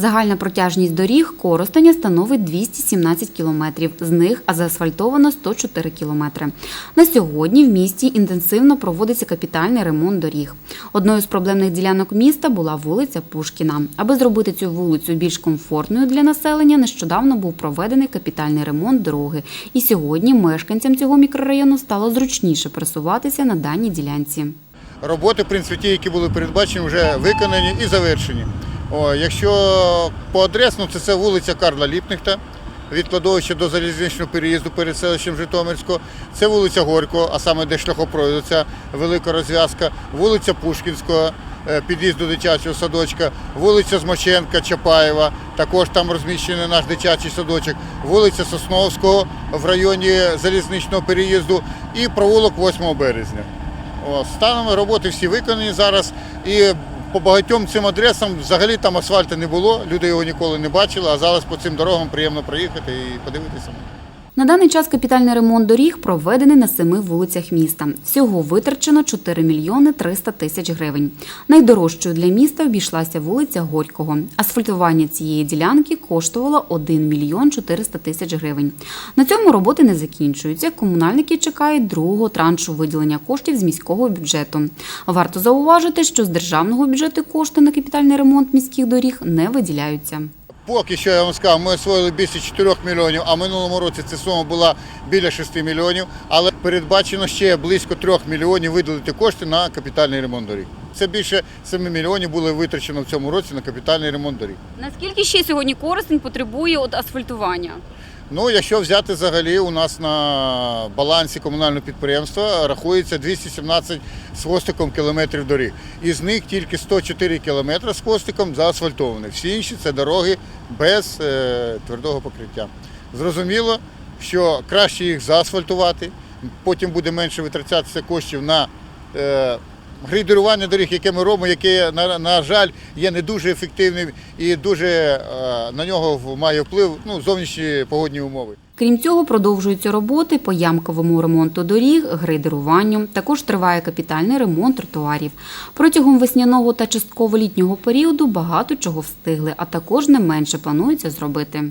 Загальна протяжність доріг Коростеня становить 217 кілометрів, з них заасфальтовано 104 кілометри. На сьогодні в місті інтенсивно проводиться капітальний ремонт доріг. Одною з проблемних ділянок міста була вулиця Пушкіна. Аби зробити цю вулицю більш комфортною для населення, нещодавно був проведений капітальний ремонт дороги. І сьогодні мешканцям цього мікрорайону стало зручніше пересуватися на даній ділянці. Роботи, в принципі, ті, які були передбачені, вже виконані і завершені. О, якщо по адресно, це, це вулиця Карла Ліпнихта, від кладовища до залізничного переїзду перед селищем Житомирського. Це вулиця Горького, а саме де шляхопроводу, ця велика розв'язка, вулиця Пушкінського, е, під'їзд до дитячого садочка, вулиця Змоченка, Чапаєва, також там розміщений наш дитячий садочок, вулиця Сосновського в районі залізничного переїзду і провулок 8 березня. О, Станом роботи всі виконані зараз. І по багатьом цим адресам взагалі там асфальту не було, люди його ніколи не бачили, а зараз по цим дорогам приємно проїхати і подивитися. На даний час капітальний ремонт доріг проведений на семи вулицях міста. Всього витрачено 4 мільйони 300 тисяч гривень. Найдорожчою для міста обійшлася вулиця Горького. Асфальтування цієї ділянки коштувало 1 мільйон 400 тисяч гривень. На цьому роботи не закінчуються. Комунальники чекають другого траншу виділення коштів з міського бюджету. Варто зауважити, що з державного бюджету кошти на капітальний ремонт міських доріг не виділяються. Поки що я вам сказав, ми освоїли більше 4 мільйонів, а минулому році ця сума була біля 6 мільйонів, але передбачено ще близько 3 мільйонів виділити кошти на капітальний ремонт доріг. Це більше 7 мільйонів було витрачено в цьому році на капітальний ремонт доріг. Наскільки ще сьогодні Коростень потребує от асфальтування? Ну, якщо взяти взагалі, у нас на балансі комунального підприємства рахується 217 з хвостиком кілометрів доріг. Із них тільки 104 кілометри з хвостиком заасфальтовані. Всі інші це дороги без е, твердого покриття. Зрозуміло, що краще їх заасфальтувати, потім буде менше витрачатися коштів на е, грейдерування доріг, яке ми робимо, яке, на, на жаль, є не дуже ефективним і дуже е, на нього має вплив ну, зовнішні погодні умови. Крім цього, продовжуються роботи по ямковому ремонту доріг, грейдеруванню. Також триває капітальний ремонт тротуарів. Протягом весняного та частково літнього періоду багато чого встигли, а також не менше планується зробити.